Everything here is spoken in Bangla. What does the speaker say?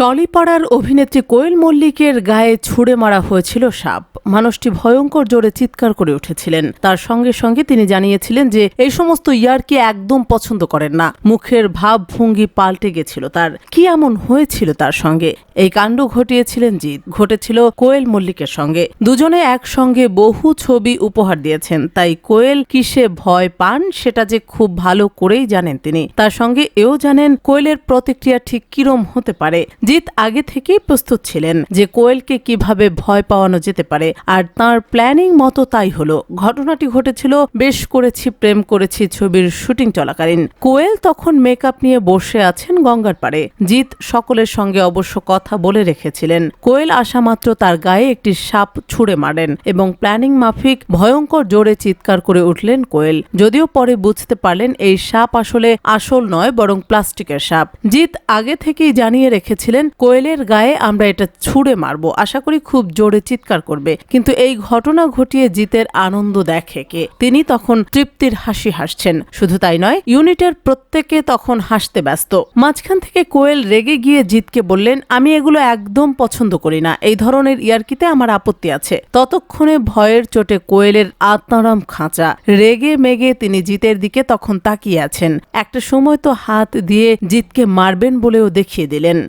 টলিপাড়ার অভিনেত্রী কোয়েল মল্লিকের গায়ে ছুড়ে মারা হয়েছিল সাপ। মানুষটি ভয়ঙ্কর জোরে চিৎকার করে উঠেছিলেন। তার সঙ্গে সঙ্গে তিনি জানিয়েছিলেন যে, এই সমস্ত ইয়ারকে একদম পছন্দ করেন না। মুখের ভাবভঙ্গি পাল্টে গেছিল তার। কি এমন হয়েছিল তার সঙ্গে? এই কাণ্ড ঘটিয়েছিলেন জিৎ। ঘটেছিল কোয়েল মল্লিকের সঙ্গে। দুজনে একসঙ্গে বহু ছবি উপহার দিয়েছেন। তাই কোয়েল কিসে ভয় পান সেটা যে খুব ভালো করেই জানেন তিনি। তার সঙ্গে এও জানেন কোয়েলের প্রতিক্রিয়া ঠিক কিরম হতে পারে। জিৎ আগে থেকেই প্রস্তুত ছিলেন যে কোয়েলকে কীভাবে ভয় পাওয়ানো যেতে পারে। আর তার প্ল্যানিং মতো তাই হলো। ঘটনাটি ঘটেছিল, বেশ করেছি প্রেম করেছি ছবির শুটিং চলাকালীন। কোয়েল তখন মেকআপ নিয়ে বসে আছেন গঙ্গার পাড়ে। জিৎ সকলের সঙ্গে অবশ্য কথা বলে রেখেছিলেন। কোয়েল আসা মাত্র তার গায়ে একটি সাপ ছুঁড়ে মারেন এবং প্ল্যানিং মাফিক ভয়ঙ্কর জোরে চিৎকার করে উঠলেন কোয়েল। যদিও পরে বুঝতে পারলেন এই সাপ আসলে আসল নয়, বরং প্লাস্টিকের সাপ। জিৎ আগে থেকেই জানিয়ে রেখেছিলেন, কোয়েলের গায়ে আমরা এটা ছুঁড়ে মারবো। আশা করি খুব জোরে চিৎকার করবে। কিন্তু এই ঘটনা ঘটিয়ে জিতের আনন্দ দেখে কে। তিনি তখন তৃপ্তির হাসি হাসছেন। শুধু তাই নয়, ইউনিটের প্রত্যেকে তখন হাসতে ব্যস্ত। মাঝখান থেকে কোয়েল রেগে গিয়ে জিতকে বললেন, আমি এগুলো একদম পছন্দ করি না। এই ধরনের ইয়ার্কিতে আমার আপত্তি আছে। ততক্ষণে ভয়ের চোটে কোয়েলের আত্মারাম খাঁচা। রেগে মেগে তিনি জিতের দিকে তখন তাকিয়ে আছেন। একটা সময় তো হাত দিয়ে জিতকে মারবেন বলেও দেখিয়ে দিলেন।